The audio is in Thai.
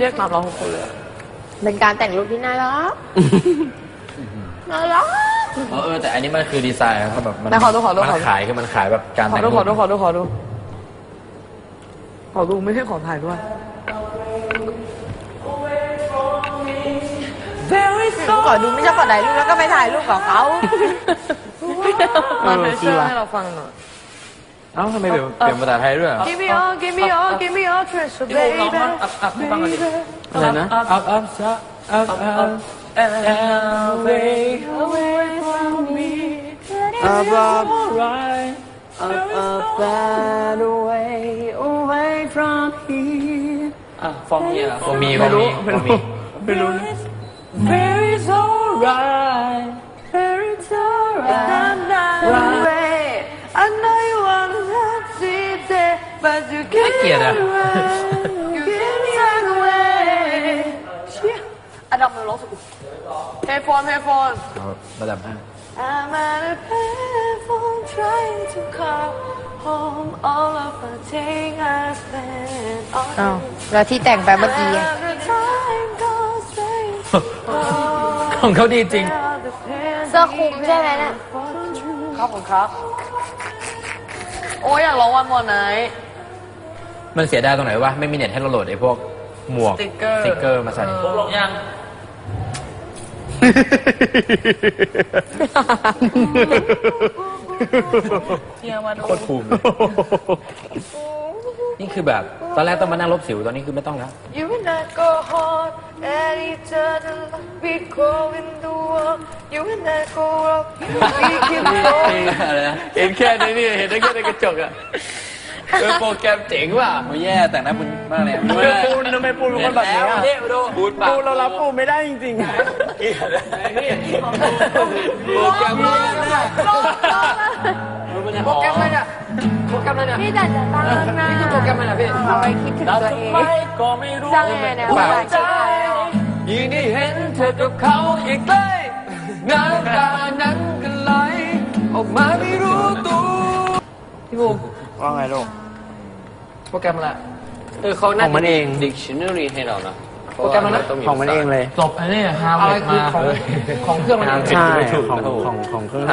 เรียกตามเราทุกคนเลยอะเป็นการแต่งรูปที่น่ารักน่ารัก เออเออแต่อันนี้มันคือดีไซน์ครับแบบมันแต่ขอดูขอดูขอมันดูขายคือมันขายแบบการขอแต่งดูรูปขอดูขอดูขอดู ขอดูไม่ใช่ขอถ่ายด้วยก่อนดูไม่ชอบก่อนถ่ายรูปแล้วก็ไปถ่ายรูปกับเขามันเชื่อให้เราฟังหน่อย เอ้าทำไมเปลี่ยนเปลี่ยนภาษาไทยด้วยอ่ะ Give me all give me all give me all treasure baby อะไรนะ up up up up up away away from me up up right up up and away away from here อ่ะ from here from me ไม่รู้ from me ไม่รู้ Very alright But you น่า can't เกลียดอะ You can't take away เชี่ยอันดับหนึ่งร้องสุดเฮดโฟนเฮดโฟนเอาระดับห้า I'm at a payphone trying to call home all of the day I spent on อ้าวแล้วที่แต่งไปเมื่อกี้อะ The time goes straight ของเขาดีจริงเสื้อคลุมใช่ไหมน่ะ ครับผมครับ โอ้ยอยากร้องวันมอไหน มันเสียดายตรงไหนวะไม่มีเน็ตให้เราโหลดไอ้พวกหมวกสติ๊กเกอร์สติ๊กเกอร์มาใส่ผมลงยังเทียมาดูโคตรภูมิเลยนี่คือแบบตอนแรกต้องมานั่งลบสิวตอนนี้คือไม่ต้องแล้ว You and I go hard at each other like we go in the world. You and I go up, we keep going. เห็นแค่นี้นี่เห็นได้แค่ในกระจกอะ เออโปรแกรมเจ๋งว่ะโอ้แย่แต่งหน้าคุณมากเลยปูนทำไมปูนเป็นคนแบบนี้อะเนี่ยมาดูบูดปากปูนเรารับปูนไม่ได้จริงๆอะโปรแกรมเนี่ยโปรแกรมอะไรเนี่ยโปรแกรมอะไรเนี่ยพี่แต่จะตั้งหน้านี่คือโปรแกรมอะไรนะพี่เอาไว้คิดถึงตัวเองก็ไม่รู้สร้างยังไงเนี่ยภาษาอังกฤษได้ไหมยิ่งได้เห็นเธอกับเขาใกล้ๆน้ำตานั้นก็ไหลออกมาไม่รู้ตัวพี่บูม ว่าไงลูก โปรแกรมอะไร เออเขาของมันเอง dictionary ให้เรานะโปรแกรมอะไรนะ ของมันเองเลย จบอันนี้ฮาร์วาอะไรร์ดคือมา ของของเครื่องมันเอง ใช่ ของของของเครื่อง